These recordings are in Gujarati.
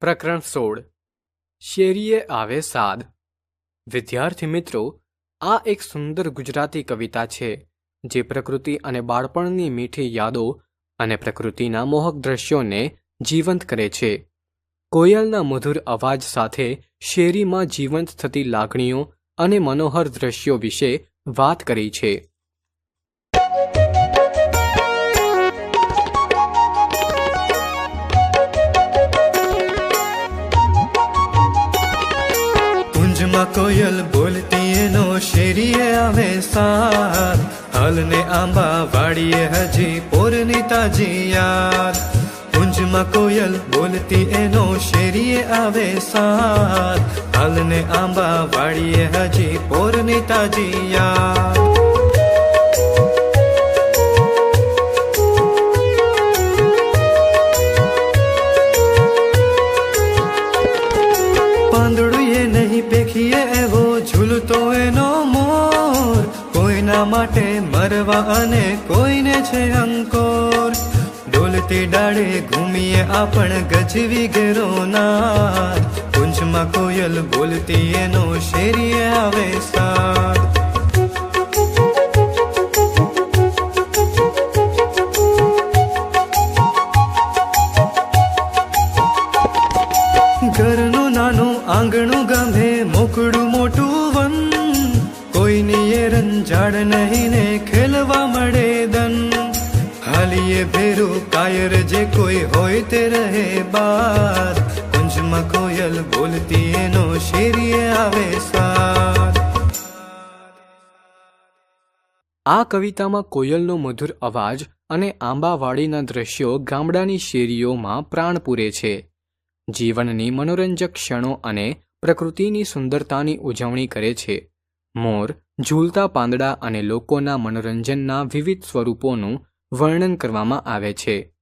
પ્રકરણ સોળ. શેરીએ આવે સાદ. વિદ્યાર્થી મિત્રો, આ એક સુંદર ગુજરાતી કવિતા છે, જે પ્રકૃતિ અને બાળપણની મીઠી યાદો અને પ્રકૃતિના મોહક દ્રશ્યોને જીવંત કરે છે. કોયલના મધુર અવાજ સાથે શેરીમાં જીવંત થતી લાગણીઓ અને મનોહર દ્રશ્યો વિશે વાત કરી છે. કુંજમાં કોયલ બોલતી એનો શેરીએ આવે સાર. હાલને આંબા વાડીએ હજી પોરની તાજી યાર. કુંજમાં કોયલ બોલતી એનો શેરીએ આવે સાર. હાલને આંબા વાડીએ હજી પોરની તાજી યાર. પાંદડું એ નહીં પેખીએ એવો ઝૂલતો એનો મોર કોઈના માટે મરવા અને કોઈને છે અંકોર. ડોલતી ડાળે ઘૂમીએ આપણ ગજવી ગેરો નાદ કુંજમાં કોયલ બોલતી એનો શેરીએ આવે સાદ ઘરનું નાનું આંગણું ગમે, મોકળું મોટું એ રંજાડ નહીં ને ખેલવા મળે દન હાલીએ ભેરું કાયર જે કોઈ હોય તે રહે બાદ કુંજમાં કોયલ બોલતી એનો શેરીએ આવે સાર. આ કવિતામાં કોયલનો મધુર અવાજ અને આંબાવાડીના દ્રશ્યો ગામડાની શેરીઓમાં પ્રાણ પૂરે છે. જીવનની મનોરંજક ક્ષણો અને પ્રકૃતિની સુંદરતાની ઉજવણી કરે છે. મોર, ઝૂલતા પાંદડા અને લોકોના મનોરંજનના વિવિધ સ્વરૂપોનું વર્ણન કરવામાં આવે છે.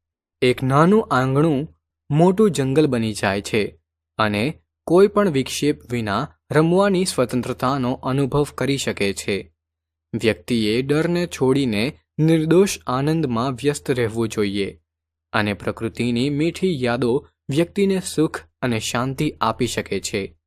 એક નાનું આંગણું મોટું જંગલ બની જાય છે અને કોઈ પણ વિક્ષેપ વિના રમવાની સ્વતંત્રતાનો અનુભવ કરી શકે છે. વ્યક્તિએ ડરને છોડીને નિર્દોષ આનંદમાં વ્યસ્ત રહેવું જોઈએ અને પ્રકૃતિની મીઠી યાદો વ્યક્તિને સુખ અને શાંતિ આપી શકે છે.